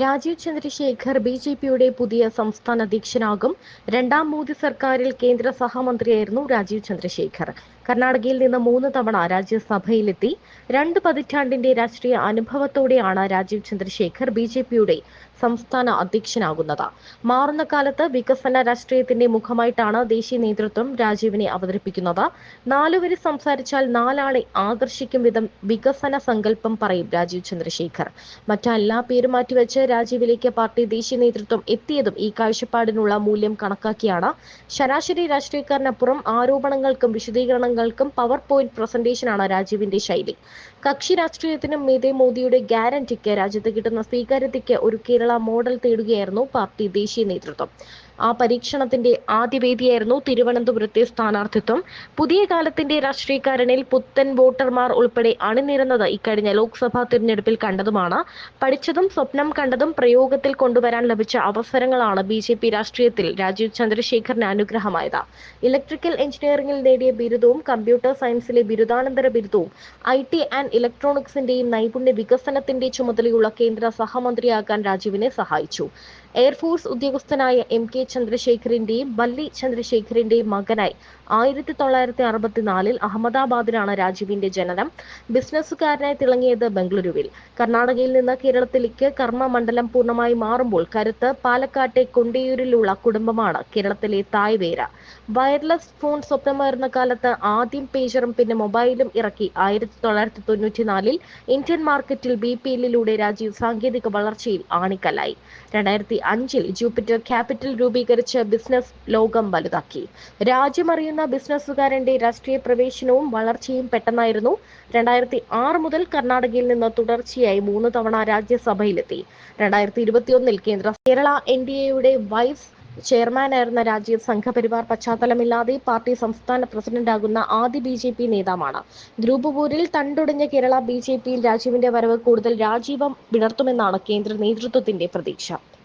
Rajeev Chandrasekhar B J പിയുടെ പുതിയ സംസ്ഥാന അധ്യക്ഷനാകും. രണ്ടാം മോദി സർക്കാരിൽ കേന്ദ്ര സഹമന്ത്രിയായിരുന്നു രാജീവ് ചന്ദ്രശേഖർ. കർണാടകയിൽ നിന്ന് മൂന്ന് തവണ രാജ്യസഭയിലെത്തി. രണ്ട് പതിറ്റാണ്ടിന്റെ രാഷ്ട്രീയ അനുഭവത്തോടെയാണ് രാജീവ് ചന്ദ്രശേഖർ ബി ജെ പിയുടെ സംസ്ഥാന അധ്യക്ഷനാകുന്നത്. മാറുന്ന കാലത്ത് വികസന രാഷ്ട്രീയത്തിന്റെ മുഖമായിട്ടാണ് ദേശീയ നേതൃത്വം രാജീവിനെ അവതരിപ്പിക്കുന്നത്. നാലുവരെ സംസാരിച്ചാൽ നാലാളെ ആകർഷിക്കും വിധം വികസന സങ്കല്പം പറയും രാജീവ് ചന്ദ്രശേഖർ. മറ്റെല്ലാ പേരും മാറ്റിവെച്ച് രാജീവിലേക്ക് പാർട്ടി ദേശീയ നേതൃത്വം എത്തിയതും ഈ കാഴ്ചപ്പാടിനുള്ള മൂല്യം കണക്കാക്കിയാണ്. ശരാശരി രാഷ്ട്രീയക്കാരനപ്പുറം ആരോപണങ്ങൾക്കും വിശദീകരണങ്ങൾക്കും പവർ പോയിന്റ് പ്രസന്റേഷനാണ് രാജീവിന്റെ ശൈലി. കക്ഷി രാഷ്ട്രീയത്തിനും മീതെ മോദിയുടെ ഗ്യാരണ്ടിക്ക് രാജ്യത്ത് കിട്ടുന്ന സ്വീകാര്യതയ്ക്ക് ഒരു കേരള മോഡൽ തേടുകയായിരുന്നു പാർട്ടി ദേശീയ നേതൃത്വം. ആ പരീക്ഷണത്തിന്റെ ആദ്യ വേദിയായിരുന്നു തിരുവനന്തപുരത്തെ സ്ഥാനാർത്ഥിത്വം. പുതിയ കാലത്തിന്റെ രാഷ്ട്രീയക്കാരനിൽ പുത്തൻ വോട്ടർമാർ ഉൾപ്പെടെ അണിനിരന്നത് ഇക്കഴിഞ്ഞ ലോക്സഭാ തിരഞ്ഞെടുപ്പിൽ കണ്ടതുമാണ്. പഠിച്ചതും സ്വപ്നം കണ്ടതും പ്രയോഗത്തിൽ കൊണ്ടുവരാൻ ലഭിച്ച അവസരങ്ങളാണ് ബി ജെ പി രാഷ്ട്രീയത്തിൽ രാജീവ് ചന്ദ്രശേഖറിന് അനുഗ്രഹമായത്. ഇലക്ട്രിക്കൽ എഞ്ചിനീയറിംഗിൽ നേടിയ ബിരുദവും കമ്പ്യൂട്ടർ സയൻസിലെ ബിരുദാനന്തര ബിരുദവും ഐ ടി ആൻഡ് ഇലക്ട്രോണിക്സിന്റെയും നൈപുണ്യ വികസനത്തിന്റെ ചുമതലയുള്ള കേന്ദ്ര സഹമന്ത്രിയാകാൻ രാജീവിനെ സഹായിച്ചു. എയർഫോഴ്സ് ഉദ്യോഗസ്ഥനായ എം കെ ചന്ദ്രശേഖറിന്റെയും ബല്ലി ചന്ദ്രശേഖറിന്റെയും മകനായി ആയിരത്തി തൊള്ളായിരത്തി അറുപത്തിനാലിൽ അഹമ്മദാബാദിലാണ് രാജീവിന്റെ ജനനം. ബിസിനസ്സുകാരനായി തിളങ്ങിയത് ബംഗളൂരുവിൽ. കർണാടകയിൽ നിന്ന് കേരളത്തിലേക്ക് കർമ്മ മണ്ഡലം പൂർണമായി മാറുമ്പോൾ കരുത്ത് പാലക്കാട്ടെ കൊണ്ടിയൂരിലുള്ള കുടുംബമാണ് കേരളത്തിലെ തായ്വേര. വയർലെസ് ഫോൺ സ്വപ്നമായിരുന്ന കാലത്ത് ആദ്യം പേജറും പിന്നെ മൊബൈലും ഇറക്കി ആയിരത്തി തൊള്ളായിരത്തി തൊണ്ണൂറ്റിനാലിൽ ഇന്ത്യൻ മാർക്കറ്റിൽ ബി പി എല്ലിലൂടെ രാജീവ് സാങ്കേതിക വളർച്ചയിൽ ആണിക്കല്ലായി. രണ്ടായിരത്തി അഞ്ചിൽ ജൂപ്പിറ്റർ ക്യാപിറ്റൽ രൂപീകരിച്ച് ബിസിനസ് ലോകം വലുതാക്കി. രാജ്യമറിയുന്ന ബിസിനസ്സുകാരന്റെ രാഷ്ട്രീയ പ്രവേശനവും വളർച്ചയും പെട്ടെന്നായിരുന്നു. രണ്ടായിരത്തി ആറ് മുതൽ കർണാടകയിൽ നിന്ന് തുടർച്ചയായി മൂന്ന് തവണ രാജ്യസഭയിലെത്തി. രണ്ടായിരത്തി ഇരുപത്തിയൊന്നിൽ കേന്ദ്ര കേരള എൻ ഡി എയുടെ വൈസ് ചെയർമാനായിരുന്ന രാജീവ് സംഘപരിവാർ പശ്ചാത്തലമില്ലാതെ പാർട്ടി സംസ്ഥാന പ്രസിഡന്റാകുന്ന ആദ്യ ബി ജെ പി നേതാവാണ്. ഗ്രൂപ്പ് പോരിൽ തണ്ടൊടിഞ്ഞ കേരള ബി ജെ പിയിൽ രാജീവിന്റെ വരവ് കൂടുതൽ രാജീവം വിടർത്തുമെന്നാണ് കേന്ദ്ര നേതൃത്വത്തിന്റെ പ്രതീക്ഷ.